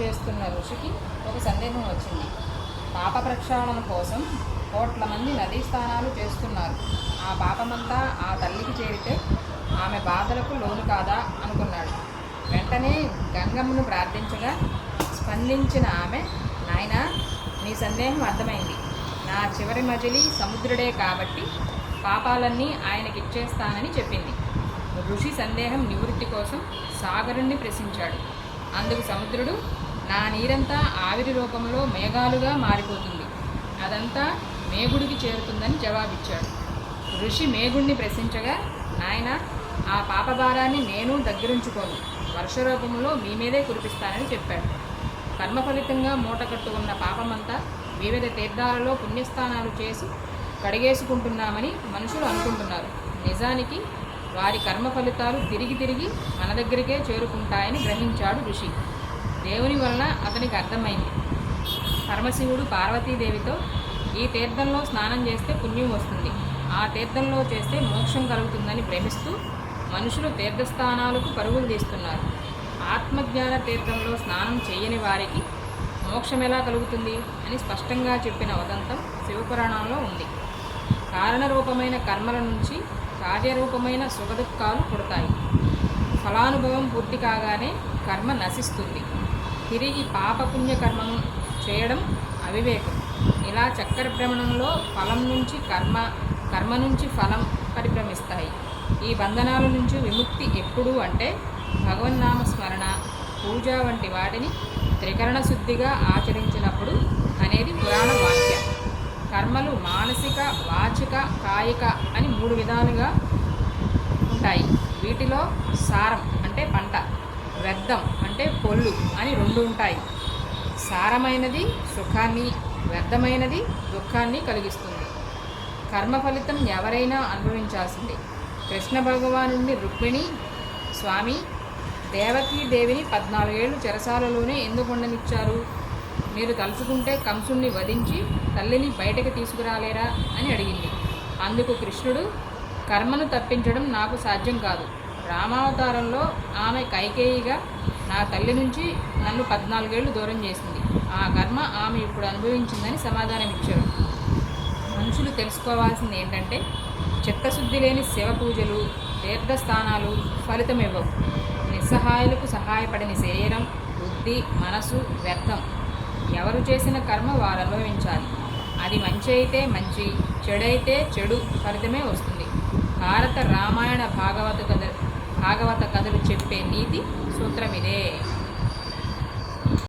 చేస్తున్న ఋషికి ఒక సందేహం వచ్చింది. పాప ప్రక్షాళన కోసం కోట్ల మంది నదీ స్నానాలు చేస్తున్నారు. ఆ పాపమంతా ఆ తల్లికి చేరితే ఆమె బాధలకు లోను కాదా అనుకున్నాడు. వెంటనే గంగమ్మను ప్రార్థించగా స్పందించిన ఆమె నాయన నీ సందేహం అర్థమైంది. నా చివరి మజిలి సముద్రుడే కాబట్టి పాపాలన్నీ ఆయనకి ఇచ్చేస్తానని చెప్పింది. ఋషి సందేహం నివృత్తి కోసం సాగరుణ్ణి ప్రశ్నించాడు. అందుకు సముద్రుడు నా నీరంతా ఆవిరి రూపంలో మేఘాలుగా మారిపోతుంది. అదంతా మేగుడికి చేరుతుందని జవాబిచ్చాడు. ఋషి మేగుణ్ణి ప్రశ్నించగా నాయన ఆ పాపభారాన్ని నేను దగ్గరుంచుకోను. వర్ష రూపంలో మీ మీదే కురిపిస్తానని చెప్పాడు. కర్మ ఫలితంగా మూట కట్టుకున్న పాపమంతా వివిధ తీర్థాలలో పుణ్యస్థానాలు చేసి కడిగేసుకుంటున్నామని మనుషులు అనుకుంటున్నారు. నిజానికి వారి కర్మ ఫలితాలు తిరిగి తిరిగి మన దగ్గరికే చేరుకుంటాయని గ్రహించాడు ఋషి. దేవుని వలన అతనికి అర్థమైంది. పరమశివుడు పార్వతీదేవితో ఈ తీర్థంలో స్నానం చేస్తే పుణ్యం వస్తుంది. ఆ తీర్థంలో చేస్తే మోక్షం కలుగుతుందని భ్రమిస్తూ మనుషులు తీర్థస్థానాలకు పరుగులు తీస్తున్నారు. ఆత్మజ్ఞాన తీర్థంలో స్నానం చేయని వారికి మోక్షం ఎలా కలుగుతుంది అని స్పష్టంగా చెప్పిన ఉదంతం శివపురాణంలో ఉంది. కారణరూపమైన కర్మల నుంచి కార్యరూపమైన సుఖదుఖాలు పుడతాయి. ఫలానుభవం పూర్తి కాగానే కర్మ నశిస్తుంది. తిరిగి పాపపుణ్యకర్మం చేయడం అవివేకం. ఇలా చక్కెర భ్రమణంలో ఫలం నుంచి కర్మ కర్మ నుంచి ఫలం పరిభ్రమిస్తాయి. ఈ బంధనాల నుంచి విముక్తి ఎప్పుడు అంటే భగవన్నామ స్మరణ పూజ వంటి వాటిని త్రికరణ శుద్ధిగా ఆచరించినప్పుడు అనేది పురాణ వాక్యం. కర్మలు మానసిక వాచిక కాయిక అని మూడు విధాలుగా ఉంటాయి. వీటిలో సారం అంటే పంట. వ్యర్థం అంటే పొల్లు అని రెండు ఉంటాయి. సారమైనది సుఖాన్ని వ్యర్థమైనది దుఃఖాన్ని కలిగిస్తుంది. కర్మ ఫలితం ఎవరైనా అనుభవించాల్సిందే. కృష్ణ భగవానుడిని రుక్మిణి స్వామి దేవకీ దేవిని పద్నాలుగేళ్ళు చెరసాలలోనే ఎందుకు ఉండనిచ్చారు? మీరు తలుచుకుంటే కంసుణ్ణి వధించి తల్లిని బయటకు తీసుకురాలేరా? అని అడిగింది. అందుకు కృష్ణుడు కర్మను తప్పించడం నాకు సాధ్యం కాదు. రామావతారంలో ఆమె కైకేయిగా నా తల్లి నుంచి నన్ను పద్నాలుగేళ్ళు దూరం చేసింది. ఆ కర్మ ఆమె ఇప్పుడు అనుభవించిందని సమాధానం ఇచ్చారు. మనుషులు తెలుసుకోవాల్సింది ఏంటంటే చిత్తశుద్ధి లేని శివ పూజలు తీర్థస్థానాలు ఫలితం ఇవ్వవు. నిస్సహాయులకు సహాయపడని శరీరం బుద్ధి మనసు వ్యర్థం. ఎవరు చేసిన కర్మ వారు అనుభవించాలి. అది మంచి అయితే మంచి చెడైతే చెడు ఫలితమే వస్తుంది. భారత రామాయణ భాగవత కథ భాగవత కథలు చెప్పే నీతి సూత్రం ఇదే